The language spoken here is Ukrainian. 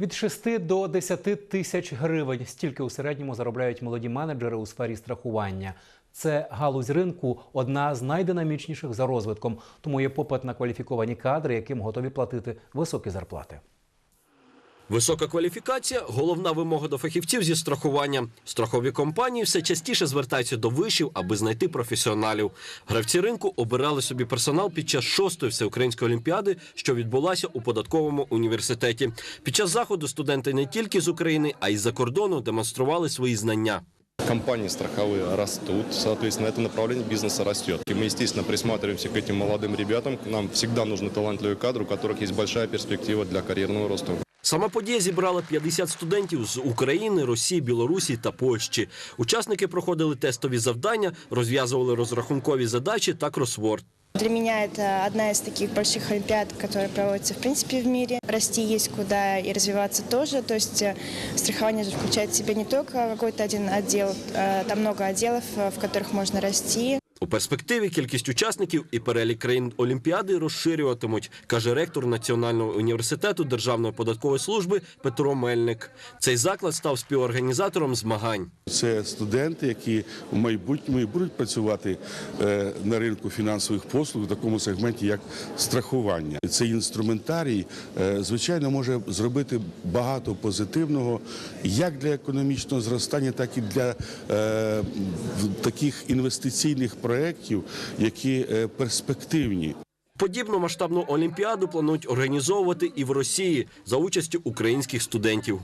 Від 6 до 10 тисяч гривень стільки у середньому заробляють молоді менеджери у сфері страхування. Це галузь ринку одна з найдинамічніших за розвитком, тому є попит на кваліфіковані кадри, яким готові платити високі зарплати. Висока кваліфікація головна вимога до фахівців зі страхування. Страхові компанії все частіше звертаються до вишів, аби знайти професіоналів. Гравці ринку обирали собі персонал під час шостої всеукраїнської олімпіади, що відбулася у податковому університеті. Під час заходу студенти не тільки з України, а й з-за кордону демонстрували свої знання. Компании страховые растут, соответственно, это направление бизнеса растет. И мы, естественно, присматриваемся к этим молодым ребятам. Нам всегда нужны талантливые кадры, у которых есть большая перспектива для карьерного роста. Сама подія зібрала 50 студентів з України, Росії, Білорусі та Польщі. Учасники проходили тестові завдання, розв'язували розрахункові задачі та кросворд. Для меня это одна из таких больших олимпиад, которая проводится в принципе в мире. Расти есть куда и развиваться тоже. То есть э, страхование же включает в себя не только какой-то один отдел, э, там много отделов, э, в которых можно расти. У перспективі кількість учасників і перелік країн Олімпіади розширюватимуть, каже ректор Національного університету Державної податкової служби Петро Мельник. Цей заклад став співорганізатором змагань. Це студенти, які в майбутньому і будуть працювати е, на ринку фінансових послуг в такому сегменті, як страхування. Цей інструментарій, е, звичайно, може зробити багато позитивного як для економічного зростання, так і для е, таких інвестиційних проєктів, які е, перспективні. Подібну масштабну олімпіаду планують організовувати і в Росії за участю українських студентів.